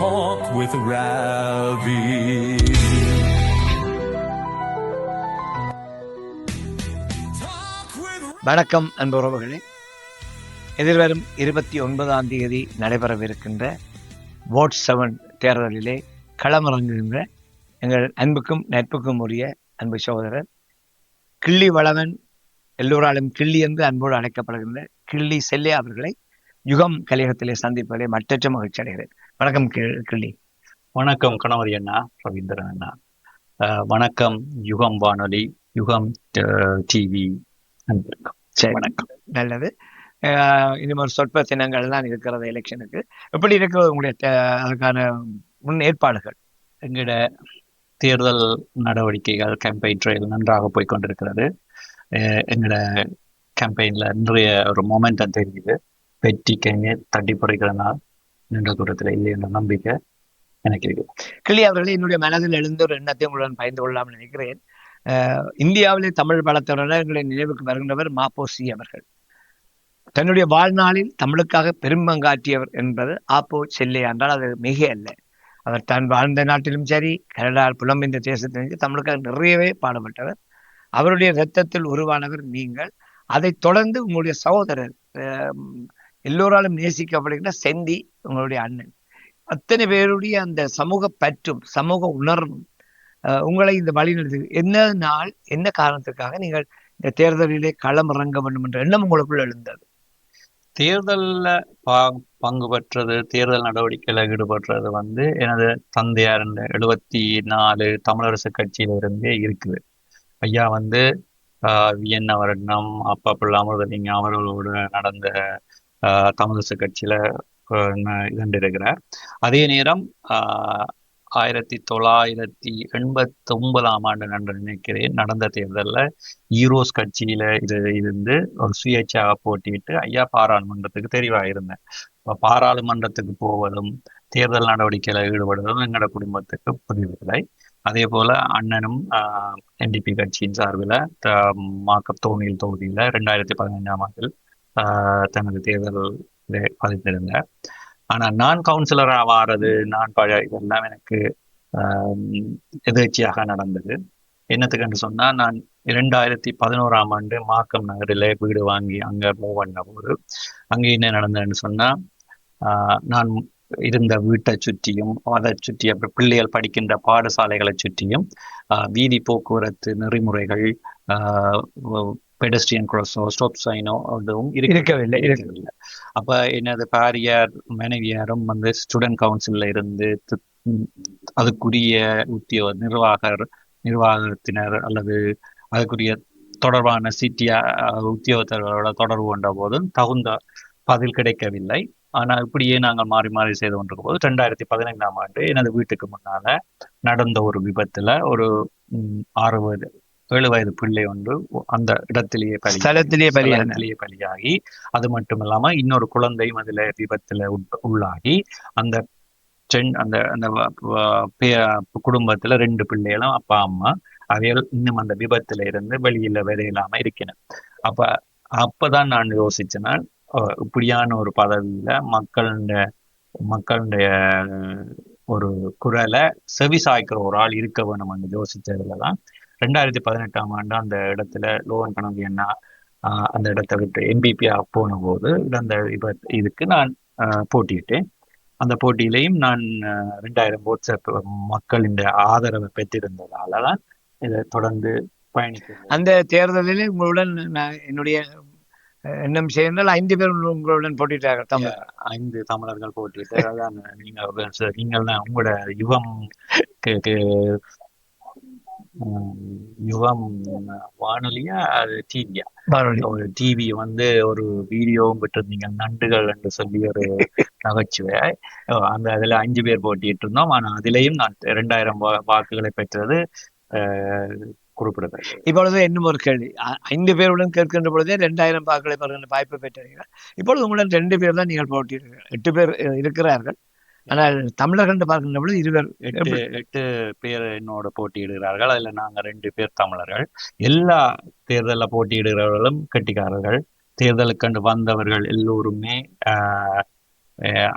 talk with Ravi. வணக்கம் அன்பு உறவுகளே எதிர்வரும் இருபத்தி ஒன்பதாம் தேதி நடைபெறவிருக்கின்ற வோட் செவன் தேர்தலிலே களமிறங்குகின்ற எங்கள் அன்புக்கும் நட்புக்கும் உரிய அன்பு சகோதரர் கிள்ளி வளவன் எல்லோராலும் கிள்ளி என்று அன்போடு அழைக்கப்படுகின்ற கிள்ளி செல்லே அவர்களை யுகம் கலியகத்திலே சந்திப்பதிலே மற்றற்ற மகிழ்ச்சி அடைகிறேன் வணக்கம் கி- கிள்ளி. வணக்கம் கணவரி அண்ணா ரவீந்திரன் அண்ணா. வணக்கம் யுகம் வானொலி யுகம் டிவி வணக்கம். நல்லது. ஒரு சொற்ப தினங்கள் தான் இருக்கிறது எலெக்ஷனுக்கு எப்படி இருக்கிறது உங்களுடைய அதுக்கான முன் ஏற்பாடுகள்? எங்களோட தேர்தல் நடவடிக்கைகள் கேம்பெயின் ட்ரையல் நன்றாக போய் கொண்டிருக்கிறது எங்களோட கேம்பெயின்ல நிறைய ஒரு மொமெண்டம் தெரியுது. வெற்றி கையை தட்டி பறிக்கிற நாள் நின்ற தூரத்தில் இல்லை என்ற நம்பிக்கை எனக்கு இருக்கு. கிளி அவர்களே என்னுடைய மனதில் எழுந்த ஒரு எண்ணத்தை உங்களுடன் பயந்து கொள்ளலாம் நினைக்கிறேன். இந்தியாவிலே தமிழ் பலத்தவர்கள் எங்களுடைய நினைவுக்கு வருகின்றவர் மாப்போசி அவர்கள். தன்னுடைய வாழ்நாளில் தமிழுக்காக பெரும்பங்காற்றியவர் என்பது ஆப்போ செல்லே என்றால் அது மிக அல்ல. அவர் தான் வாழ்ந்த நாட்டிலும் சரி கனடா புலம்பெயர்ந்த தேசத்திலும் தமிழுக்காக நிறையவே பாடுபட்டவர். அவருடைய இரத்தத்தில் உருவானவர் நீங்கள். அதைத் தொடர்ந்து உங்களுடைய சகோதரர் அஹ், எல்லோராலும் நேசிக்கப்படுகின்ற செந்தி உங்களுடைய அண்ணன். அத்தனை பேருடைய அந்த சமூக பற்றும் சமூக உணர்வும் உங்களை இந்த வழி நடத்து என்ன நாள் என்ன காரணத்துக்காக நீங்கள் இந்த தேர்தலிலே களம் இறங்க வேண்டும் என்ற எண்ணம் உங்களுக்குள்ள எழுந்தது? தேர்தல்ல பா பங்கு பெற்றது தேர்தல் நடவடிக்கையில ஈடுபடுறது வந்து எனது தந்தையார் இந்த எழுபத்தி நாலு தமிழரசு கட்சியில இருந்தே இருக்குது. ஐயா வந்து ஆஹ் வியன்னா வருடம் அப்பா பிள்ளை அமிர்தலிங்க அவர்களோடு நடந்த ஆஹ் கட்சியில ஆஹ் அதே நேரம் ஆஹ் ஆயிரத்தி தொள்ளாயிரத்தி எண்பத்தி ஒன்பதாம் ஆண்டு நன்று நினைக்கிறேன் நடந்த தேர்தல்ல ஈரோஸ் கட்சியில இது இருந்து ஒரு சுயேட்சையாக போட்டியிட்டு ஐயா பாராளுமன்றத்துக்கு தெரிவாயிருந்தேன். இப்போ பாராளுமன்றத்துக்கு போவதும் தேர்தல் நடவடிக்கையில ஈடுபடுவதும் எங்களோட குடும்பத்துக்கு புரியவில்லை அதே போல அண்ணனும் என்டிபி கட்சியின் சார்பில் மாக்கப் தோணியில் தொகுதியில ரெண்டாயிரத்தி பதினைஞ்சாம் ஆண்டில் தனது தேர்தல் பதிந்திருந்தார் ஆனா நான் கவுன்சிலரா வாரது நான் பழ இதெல்லாம் எனக்கு ஆஹ் எதேர்ச்சியாக நடந்தது. என்னத்துக்குன்னு சொன்னா நான் இரண்டாயிரத்தி பதினோராம் ஆண்டு மாக்கம் நகரில் வீடு வாங்கி அங்க மூவ் பண்ண போது அங்கே என்ன நடந்ததுன்னு சொன்னா ஆஹ் நான் இருந்த வீட்டை சுற்றியும் அதை சுற்றி அப்புறம் பிள்ளைகள் படிக்கின்ற பாடசாலைகளை சுற்றியும் ஆஹ் வீதி போக்குவரத்து நெறிமுறைகள் பெடஸ்ட்ரியன் crossோ ஸ்டாப் சைனோ அதுவும் இருக்க- இருக்கவில்லை, இருக்க- இருக்கவில்லை. அப்ப எனது பாரியார் மனைவியாரும் வந்து ஸ்டூடெண்ட் கவுன்சில்ல இருந்து அதுக்குரிய உத்தியோக நிர்வாகர் நிர்வாகத்தினர் அல்லது அதுக்குரிய தொடர்பான சிட்டியா உத்தியோகத்தர்களோட தொடர்பு கொண்ட போதும் தகுந்த பதில் கிடைக்கவில்லை. ஆனா இப்படியே நாங்கள் மாறி மாறி செய்து கொண்டிருக்கும் போது ரெண்டாயிரத்தி பதினைந்தாம் ஆண்டு எனது வீட்டுக்கு முன்னால நடந்த ஒரு விபத்துல ஒரு ஆறு ஏழு வயது பிள்ளை ஒன்று அந்த இடத்திலேயே பலி ஸ்தலத்திலேயே பலியாகி அது மட்டும் இல்லாம இன்னொரு குழந்தையும் அதுல விபத்துல உள்ளாகி அந்த சென் அந்த அந்த குடும்பத்துல ரெண்டு பிள்ளைகளும் அப்பா அம்மா அவைகள் இன்னும் அந்த விபத்துல இருந்து வெளியில வெளியில்லாம இருக்கணும் அப்ப அப்பதான் நான் யோசிச்சேன்னா இப்படியான ஒரு பதவியில மக்களுடைய மக்களுடைய ஒரு குரலை செவி சாய்க்கிற ஒரு ஆள் இருக்க வேணும்னு யோசிச்சதுலதான் ரெண்டாயிரத்தி பதினெட்டாம் ஆண்டு அந்த இடத்துல என்ன ஆஹ் அந்த இடத்தை விட்டு எம்பிபியா போன போது அந்த இதுக்கு நான் போட்டியிட்டேன். அந்த போட்டியிலையும் நான் ரெண்டாயிரம் வாட்ஸ்அப் மக்களின் ஆதரவை பெற்றிருந்ததால தான் இதை தொடர்ந்து பயணிக்கிறேன் அந்த தேர்தலிலே உங்களுடன் நான் என்னுடைய எண்ணம் சேர்ந்தால் ஐந்து பேர் உங்களுடன் போட்டிட்டார்கள் தமிழ் ஐந்து தமிழர்கள் போட்டிட்டு அதான் நீங்க நீங்கள் தான் உங்களோட யுகம் யுகம் வானொலியா அது டிவியா வானொலி. ஒரு டிவி வந்து ஒரு வீடியோவும் விட்டிருந்தீங்க. நண்டுகள் என்று சொல்லி ஒரு நகைச்சுவை. அந்த அதுல அஞ்சு பேர் போட்டிட்டு இருந்தோம். ஆனா அதிலேயும் நான் இரண்டாயிரம் வாக்குகளை பெற்றது அஹ், குறிப்பிடத்தக்கது. இப்பொழுது இன்னும் ஒரு கேள்வி. ஐந்து பேருடன் கேட்கின்ற பொழுதே ரெண்டாயிரம் பாக்களை பெறுகின்ற வாய்ப்பு பெற்றீர்கள் இப்பொழுது உங்களுடன் ரெண்டு பேர் தான் நீங்கள் போட்டியிடுங்கள் எட்டு பேர் இருக்கிறார்கள். ஆனால் தமிழர்கள் என்று பார்க்கின்ற பொழுது இருவர் எட்டு எட்டு பேர் என்னோட போட்டியிடுகிறார்கள். அதுல நாங்க ரெண்டு பேர் தமிழர்கள். எல்லா தேர்தல்ல போட்டியிடுகிறவர்களும் கெட்டிக்காரர்கள் தேர்தலுக்கு கண்டு வந்தவர்கள் எல்லோருமே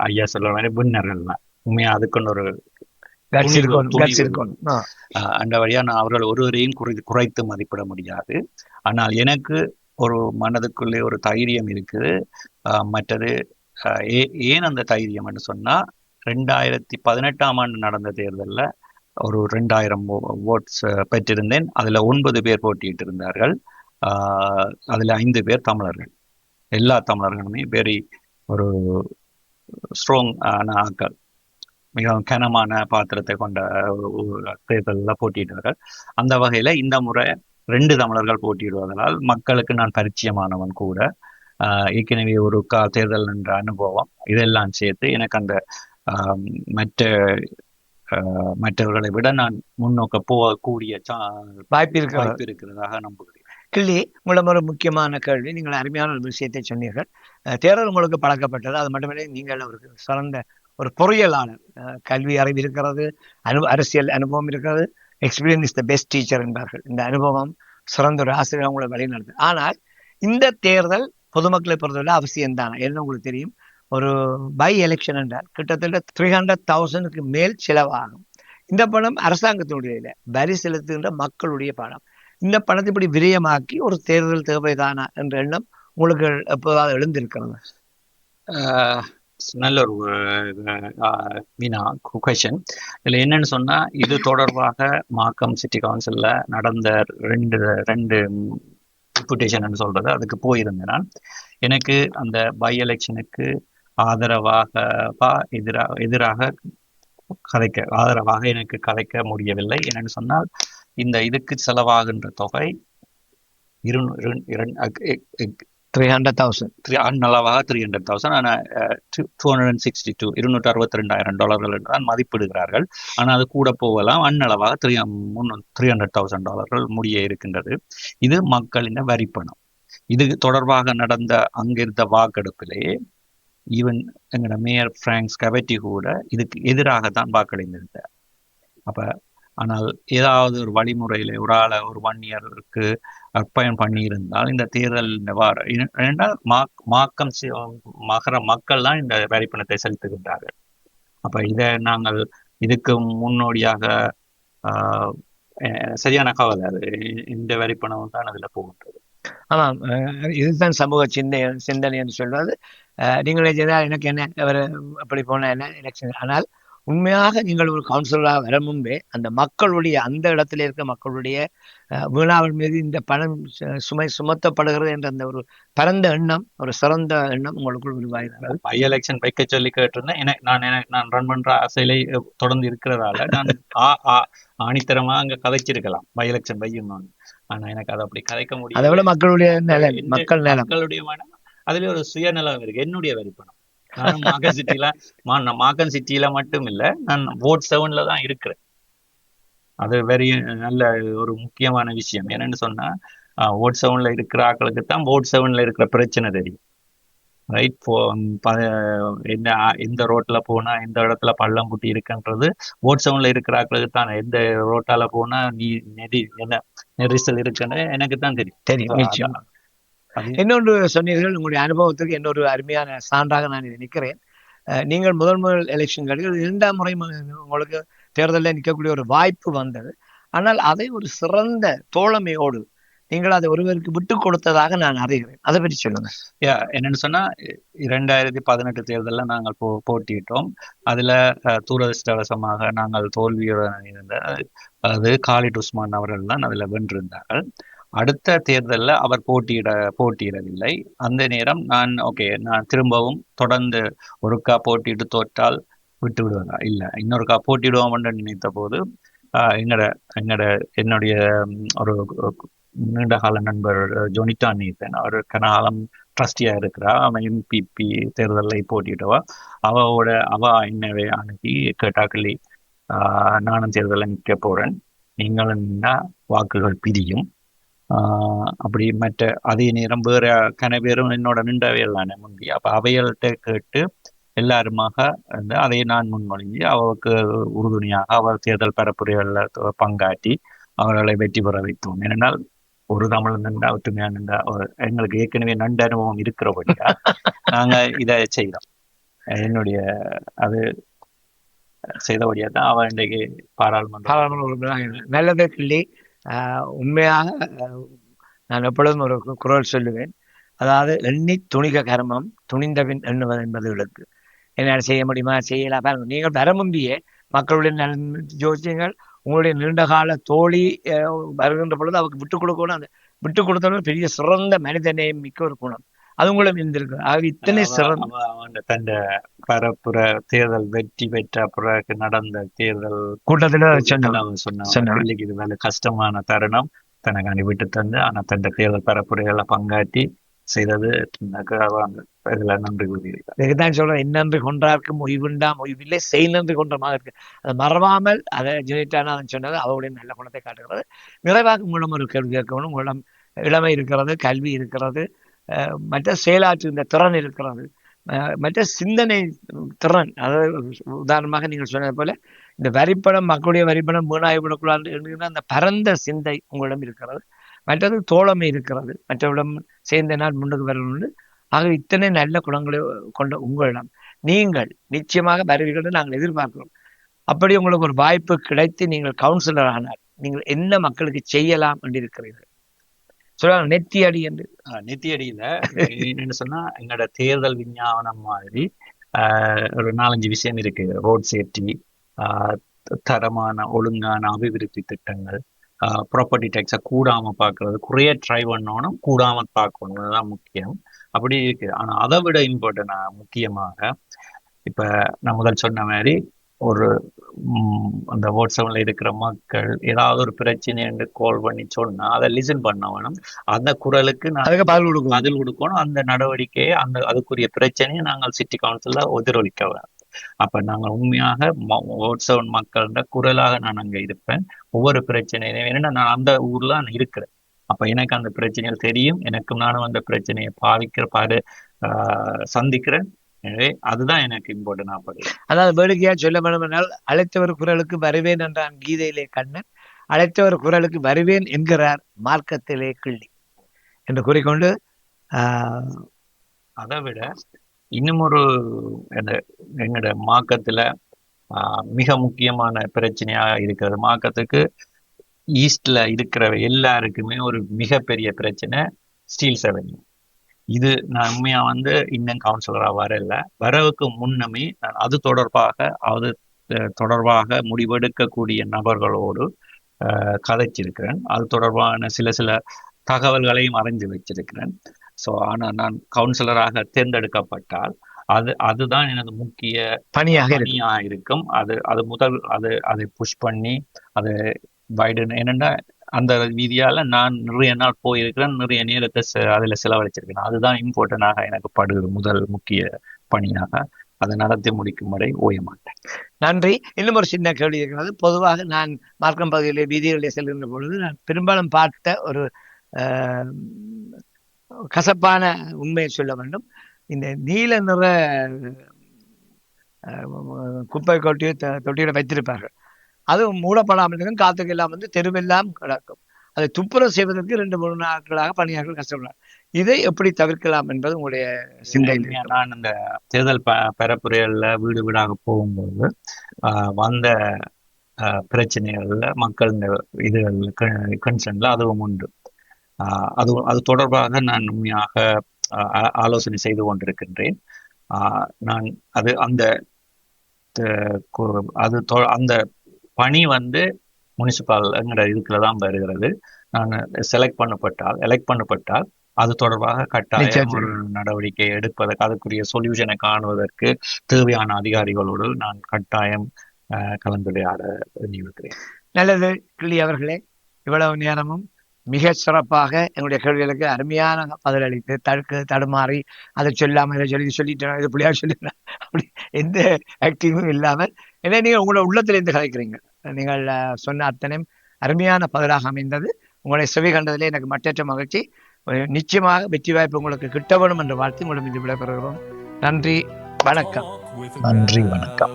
ஐயா சொல்ற மாதிரி வின்னர்கள் தான். உண்மையா அதுக்குன்னு ஒரு அந்த வழியா நான் அவர்கள் ஒருவரையும் குறை குறைத்து மதிப்பிட முடியாது. ஆனால் எனக்கு ஒரு மனதுக்குள்ளே ஒரு தைரியம் இருக்குது. மற்றது ஏன் அந்த தைரியம்னு சொன்னா ரெண்டாயிரத்தி பதினெட்டாம் ஆண்டு நடந்த தேர்தல்ல ஒரு ரெண்டாயிரம் ஓட்ஸ் பெற்றிருந்தேன். அதுல ஒன்பது பேர் போட்டியிட்டு இருந்தார்கள் ஆஹ் அதுல ஐந்து பேர் தமிழர்கள். எல்லா தமிழர்களுமே வெரி ஒரு ஸ்ட்ராங் ஆன ஆட்கள். மிகவும் கனமான பாத்திரத்தை கொண்ட தேர்தலில் போட்டியிட்டார்கள். அந்த வகையில இந்த முறை ரெண்டு தமிழர்கள் போட்டியிடுவதனால் மக்களுக்கு நான் பரிச்சயமானவன் கூட. ஆஹ் ஏற்கனவே ஒரு கா தேர்தல் என்ற அனுபவம். இதெல்லாம் சேர்த்து எனக்கு அந்த மற்ற மற்றவர்களை விட நான் முன்னோக்க போகக்கூடிய வாய்ப்பு இருக்கிறது? வாய்ப்பு இருக்கிறதாக நம்புகிறேன். கிள்ளி உங்களிடம் ஒரு முக்கியமான கேள்வி. நீங்கள் அருமையான ஒரு விஷயத்தை சொன்னீர்கள். தேர்தல் உங்களுக்கு பழக்கப்பட்டது. அது மட்டுமில்லை நீங்கள் ஒரு சிறந்த ஒரு பொறியியலாளர். கல்வி அறிவு இருக்கிறது அனு அரசியல் அனுபவம் இருக்கிறது. Experience is the best teacher என்பார்கள். இந்த அனுபவம் சிறந்த ஒரு ஆசிரியர் உங்களை வழிநடத்து ஆனால் இந்த தேர்தல் பொதுமக்களை பொறுத்தவரை அவசியம் தானே என்ன உங்களுக்கு தெரியும்? ஒரு பை எலெக்ஷன் என்றால் கிட்டத்தட்ட த்ரீ ஹண்ட்ரட் தௌசண்ட்க்கு மேல் செலவாகும். இந்த பணம் அரசாங்கத்தினுடைய இல்லை வரி செலுத்துகின்ற மக்களுடைய பணம். இந்த பணத்தை இப்படி விரயமாக்கி ஒரு தேர்தல் தேவைதானா என்ற எண்ணம் உங்களுக்கு எப்போதாவது எழுந்திருக்கிறது? ஆஹ் நல்ல ஒரு ஆஹ் கொஷன் இதுல என்னன்னு சொன்னா இது தொடர்பாக மாக்கம் சிட்டி கவுன்சில்ல நடந்த ரெண்டு ரெண்டு டிபுட்டேஷன் சொல்றது. அதுக்கு போயிருந்தேன் நான். எனக்கு அந்த பை எலெக்ஷனுக்கு ஆதரவாக எதிராக எதிராக கதைக்க ஆதரவாக எனக்கு கதைக்க முடியவில்லை. என்னன்னு சொன்னால் இந்த இதுக்கு செலவாகின்ற தொகை இரு த்ரீ ஹண்ட்ரட் தௌசண்ட் த்ரீ அந்நளவாக த்ரீ ஹண்ட்ரட் தௌசண்ட் ஆனால் two hundred and sixty two இருநூற்றி அறுபத்தி ரெண்டாயிரம் டாலர்கள் என்று தான் மதிப்பிடுகிறார்கள். ஆனால் அது கூட போகலாம். அந்நளவாக த்ரீ முன்னூ த்ரீ ஹண்ட்ரட் தௌசண்ட் டாலர்கள் முடிய இருக்கின்றது. இது மக்களின் வரிப்பணம். இது தொடர்பாக நடந்த அங்கிருந்த வாக்கெடுப்பிலே ஈவன் எங்களோட மேயர் பிராங்க்ஸ் கவெட்டி கூட இதுக்கு எதிராக தான் வாக்களிந்திருந்தார். அப்ப ஆனால் ஏதாவது ஒரு வழிமுறையில் ஒரு ஆளை ஒரு ஒன் இயருக்கு அர்ப்பயம் பண்ணியிருந்தால் இந்த தேர்தல் நிவார ஏனென்றால் மாக்கம் மகர மக்கள் தான் இந்த வரிப்பணத்தை செலுத்துகின்றார்கள். அப்ப இதை நாங்கள் இதுக்கு முன்னோடியாக சரியான கவலை அது இந்த வரிப்பணம் தான் அதில் போகின்றது. ஆமாம். இதுதான் சமூக சிந்தனை சிந்தனை என்று சொல்வது. நீங்களே செய்தால் எனக்கு என்ன? அவர் அப்படி போனால் என்ன? எலெக்ஷன் ஆனால் உண்மையாக நீங்கள் ஒரு கவுன்சிலராக வர முன்பே அந்த மக்களுடைய அந்த இடத்துல இருக்க மக்களுடைய வீணாவின் மீது இந்த பணம் சுமை சுமத்தப்படுகிறது என்ற அந்த ஒரு பரந்த எண்ணம் ஒரு சிறந்த எண்ணம் உங்களுக்குள் உருவாகிறது. பை எலெக்ஷன் வைக்க சொல்லி கேட்டிருந்தேன். எனக்கு நான் நான் ரன் பண்ற ஆசையில தொடர்ந்து இருக்கிறதால நான் ஆணித்தரமா அங்க கதைச்சிருக்கலாம். பை எலெக்ஷன் வையும் ஆனா எனக்கு அதை அப்படி கதைக்க முடியும் அதை விட மக்களுடைய மக்கள் மக்களுடைய மனம் அதுல ஒரு சுயநலம் இருக்கு. என்னுடைய வரிப்பணம். நான் மாகன் சிட்டில நான் மாகன் சிட்டில மட்டும் இல்ல நான் போட் செவன்ல தான் இருக்கிறேன். அது வெரி நல்ல ஒரு முக்கியமான விஷயம். என்னன்னு சொன்னா ஓட் செவன்ல இருக்கிற ஆக்களுக்கு தான் போட் செவன்ல இருக்கிற பிரச்சனை தெரியும். ரைட் போ என்ன எந்த ரோட்ல போனா எந்த இடத்துல பள்ளம் குட்டி இருக்குன்றது ஓட் செவன்ல இருக்கிற ஆக்களுக்கு தான். எந்த ரோட்டால போனா நீ நெறி என்ன நெரிசல் இருக்குன்னு எனக்கு தான் தெரியும். தெரியும் இன்னொன்று சொன்னீர்கள் உங்களுடைய அனுபவத்துக்கு இன்னொரு அருமையான சான்றாக நான் இதை நிற்கிறேன். நீங்கள் முதல் முதல் எலெக்ஷன் கிடையாது இரண்டாம் முறை உங்களுக்கு தேர்தலில் நிற்கக்கூடிய ஒரு வாய்ப்பு வந்தது. ஆனால் அதை ஒரு சிறந்த தோழமையோடு நீங்கள் அதை ஒருவருக்கு விட்டு கொடுத்ததாக நான் அறிகிறேன். அதை பற்றி சொல்லுங்க. என்னன்னு சொன்னா இரண்டாயிரத்தி பதினெட்டு தேர்தலில் நாங்கள் போ போட்டியிட்டோம். அதுல துரதிருஷ்டவசமாக நாங்கள் தோல்வியுடன் இருந்த அது காலிட் உஸ்மான் அவர்கள் தான் அதுல வென்றிருந்தார்கள். அடுத்த தேர்தலில் அவர் போட்டியிட போட்டியிடவில்லை. அந்த நேரம் நான் ஓகே நான் திரும்பவும் தொடர்ந்து ஒருக்கா போட்டியிட்டு தோற்றால் விட்டு விடுவாங்க இல்லை. இன்னொருக்கா போட்டியிடுவோம் நினைத்த போது எங்கட எங்கட என்னுடைய ஒரு நீண்டகால நண்பர் ஜொனிதா நீத்தன் அவர் கனாலம் ட்ரஸ்டியா இருக்கிறா அவன் எம்பிபி தேர்தலில் போட்டியிட்டவா அவளோட அவ என்னவே அணுகி கேட்டாக்களி நானும் தேர்தலில் நிற்க போறேன். நீங்களும் வாக்குகள் பிரியும்? அப்படி மற்ற அதே நேரம் வேற கன பேரும் என்னோட நின்றவையல் தானே முந்தி. அப்ப அவைகள்கிட்ட கேட்டு எல்லாருமாக வந்து அதை நான் முன்மொழிஞ்சு அவருக்கு உறுதுணையாக அவர் தேர்தல் பரப்புரைகளில் பங்காற்றி அவர்களை வெற்றி பெற வைத்தோம். ஏனென்றால் ஒரு தமிழ் நின்றா ஒற்றுமையா நின்றா எங்களுக்கு ஏற்கனவே நண்டு அனுபவம் இருக்கிறபடியா நாங்க இதை செய்தோம். என்னுடைய அது செய்தபடியா தான் அவன் இன்றைக்கு பாராளுமன்ற பாராளுமன்ற நல்லதே பிள்ளை உண்மையாக நான் எப்பொழுதும் ஒரு குரல் சொல்லுவேன். அதாவது எண்ணி துணிக கர்மம் துணிந்தபின் எண்ணுவது என்பது விளக்கு என்னால் செய்ய முடியுமா? செய்யலாம். பாருங்க நீங்கள் வர முந்தியே மக்களுடைய நலன் ஜோசியங்கள் உங்களுடைய நீண்டகால தோழி வருகின்ற பொழுது அவருக்கு விட்டு கொடுக்கணும். அந்த விட்டு கொடுத்தவங்க பெரிய சிறந்த மனிதநேயம் மிக்க ஒரு குணம். அது உங்களும் இருந்திருக்கு. ஆக இத்தனை சிறந்த தன் பரப்புற தேர்தல் வெற்றி பெற்ற பிறகு நடந்த தேர்தல் கூட்டத்தில் சொன்னவர். பிள்ளைக்கு இது வேலை கஷ்டமான தருணம். தனக்காண்டி விட்டு தந்து ஆனா தன் தேர்தல் பரப்புரைகளை பங்காற்றி செய்தது இதுல நன்றி கூறியிருக்கார் இதுதான் சொல்றேன் இன்னன்று கொன்றார்க்கும் ஓய்வுண்டாம் ஓய்வில்லை செய் நன்றி கொன்ற மாதிரி இருக்கு. அதை மறவாமல் அதை ஜெயிட்டான சொன்னது அவருடைய நல்ல குணத்தை காட்டுகிறது. நிறைவாக உங்களிடம் ஒரு கேள்வி கேட்கணும். உங்களிடம் இளமை இருக்கிறது கல்வி இருக்கிறது மற்ற செயலாற்றுகின்ற திறன் இருக்கிறது. அஹ் மற்ற சிந்தனை திறன் அதாவது உதாரணமாக நீங்கள் சொன்னது போல இந்த வரிப்பணம் மக்களுடைய வரிப்பணம் வீணாகி விடக்கூடாது என்கிற அந்த பரந்த சிந்தை உங்களிடம் இருக்கிறது. மற்றது தோழமை இருக்கிறது. மற்றவரிடம் சேர்ந்த நாள் முன்னுக்கு வரணும்னு ஆக இத்தனை நல்ல குணங்களை கொண்ட உங்களிடம் நீங்கள் நிச்சயமாக வருவீர்கள் நாங்கள் எதிர்பார்க்கிறோம். அப்படி உங்களுக்கு ஒரு வாய்ப்பு கிடைத்து நீங்கள் கவுன்சிலர் ஆனால் நீங்கள் என்ன மக்களுக்கு செய்யலாம் என்று இருக்கிறீர்கள்? சொல்லுவாங்க நெத்தி அடி என்று. ஆஹ் நெத்தியடியில என்னன்னு சொன்னா எங்களோட தேர்தல் விஞ்ஞானம் மாதிரி ஆஹ் ஒரு நாலஞ்சு விஷயம் இருக்கு. ரோட் சேஃப்டி தரமான ஒழுங்கான அபிவிருத்தி திட்டங்கள் ப்ராப்பர்ட்டி டேக்ஸை கூடாம பார்க்கறது குறைய ட்ரை பண்ணணும் கூடாம பார்க்கணும் அதுதான் முக்கியம். அப்படி இருக்கு. ஆனா அதை விட இம்பார்ட்டன்ட் முக்கியமாக இப்ப நான் முதல் சொன்ன மாதிரி ஒரு அந்த வாட்ஸ்அப்ல இருக்கிற மக்கள் ஏதாவது ஒரு பிரச்சனை கால் பண்ணி சொன்னா அதை லிசன் பண்ண வேணும். அந்த குரலுக்கு அதுக்கு பதில் கொடுக்கும் பதில் கொடுக்கணும். அந்த நடவடிக்கையை அந்த அதுக்குரிய பிரச்சனையை நாங்கள் சிட்டி கவுன்சில்ல எதிரொலிக்க வேணும். அப்ப நாங்கள் உண்மையாக வாட்ஸ்அப் மக்களோட குரலாக நான் அங்க இருப்பேன். ஒவ்வொரு பிரச்சனையும் ஏன்னா நான் அந்த ஊர்ல நான் இருக்கிறேன். அப்ப எனக்கு அந்த பிரச்சனைகள் தெரியும். எனக்கும் நானும் அந்த பிரச்சனையை பாதிக்கிற பாரு சந்திக்கிறேன். எனவே அதுதான் எனக்கு இம்பார்ட்டன்ட் படுது. அதாவது வேடிக்கையா சொல்ல வேண்டுமென்றால் அழைத்தவர் குரலுக்கு வருவேன் என்றான் கீதையிலே கண்ணன். அழைத்தவர் குரலுக்கு வருவேன் என்கிறார் மார்க்கத்திலே கிள்ளி. என்று கூறிக்கொண்டு அதை விட இன்னும் ஒரு எங்களோட மாக்கத்துல ஆஹ், மிக முக்கியமான பிரச்சனையா இருக்கிறது. மாக்கத்துக்கு ஈஸ்ட்ல இருக்கிற எல்லாருக்குமே ஒரு மிகப்பெரிய பிரச்சனை ஸ்டீல் செவன்யூ இது நான் உண்மையா வந்து இன்னும் கவுன்சிலரா வரல. வரவுக்கு முன்னமே நான் அது தொடர்பாக அது தொடர்பாக முடிவெடுக்கக்கூடிய நபர்களோடு கதைச்சிருக்கிறேன். அது தொடர்பான சில சில தகவல்களையும் அறிஞ்சு வச்சிருக்கிறேன். ஸோ ஆனா நான் கவுன்சிலராக தேர்ந்தெடுக்கப்பட்டால் அது அதுதான் எனது முக்கிய பணியாக இருக்கு பணியா இருக்கும். அது அது முதல் அது அதை புஷ் பண்ணி அது பைடன் என்னன்னா அந்த ரீதியால நான் நிறைய நாள் போயிருக்கிறேன். நிறைய நேரத்தை அதுல செலவழிச்சிருக்கேன் அதுதான் இம்பார்ட்டன்டாக எனக்கு படுகிறது முதல் முக்கிய பணியாக. அதை நடத்தி முடிக்கும் வரை ஓய மாட்டேன். நன்றி. இன்னும் ஒரு சின்ன கேள்வி இருக்கிறது. பொதுவாக நான் மார்க்கம் பகுதியில் வீதிகளிலே செல்கின்ற பொழுது நான் பெரும்பாலும் பார்த்த ஒரு ஆஹ், கசப்பான உண்மையை சொல்ல வேண்டும். இந்த நீல நிற குப்பை கொட்டியோ தொட்டியோட வைத்திருப்பார்கள். அது மூடப்படாமல் இருக்கும். காத்துக்கு எல்லாம் வந்து தெருவெல்லாம் கிடக்கும். அதை துப்புரவு செய்வதற்கு ரெண்டு மூணு நாட்களாக பணியாளர்கள் கஷ்டப்படுறாங்க இதை எப்படி தவிர்க்கலாம் என்பது உங்களுடைய உண்மையா நான் இந்த தேர்தல் ப பரப்புரைகள்ல வீடு வீடாக போகும்போது வந்த பிரச்சனைகள்ல மக்கள் இந்த இதுகள் கன்சர்ன்ல அதுவும் உண்டு. ஆஹ், அது அது தொடர்பாக நான் உண்மையாக ஆலோசனை செய்து கொண்டிருக்கின்றேன். ஆஹ், நான் அது அந்த அது தொ- அந்த பணி வந்து முனிசிபால் எங்கட இதுக்குள்ள தான் வருகிறது. நான் செலக்ட் பண்ணப்பட்டால் எலெக்ட் பண்ணப்பட்டால் அது தொடர்பாக கட்டாயம். ஒரு நடவடிக்கை எடுப்பதற்கு அதுக்குரிய சொல்யூஷனை காணுவதற்கு தேவையான அதிகாரிகளோடு நான் கட்டாயம் கலந்துரையாட இருக்கிறேன் நல்லது கிள்ளி அவர்களே. இவ்வளவு நேரமும் மிக சிறப்பாக எங்களுடைய கேள்விகளுக்கு அருமையான பதிலளித்து தடுக்கு தடுமாறி அதை சொல்லாம இதை சொல்லி சொல்லிட்டேன் இது பிள்ளையா சொல்லிட்டேன் அப்படி எந்த ஆக்டிவும் இல்லாமல் ஏன்னா நீங்கள் உங்களோட உள்ளத்துல இருந்து கலைக்கிறீங்க. நீங்கள் சொன்ன அத்தனையும் அருமையான பதிலாக அமைந்தது. உங்களை செவி கண்டதிலே எனக்கு மற்றற்ற மகிழ்ச்சி. நிச்சயமாக வெற்றி வாய்ப்பு உங்களுக்கு கிட்ட வேணும் என்ற வாழ்த்து உங்களிடம் இது விடைபெறுகிறோம். நன்றி வணக்கம். நன்றி, வணக்கம்.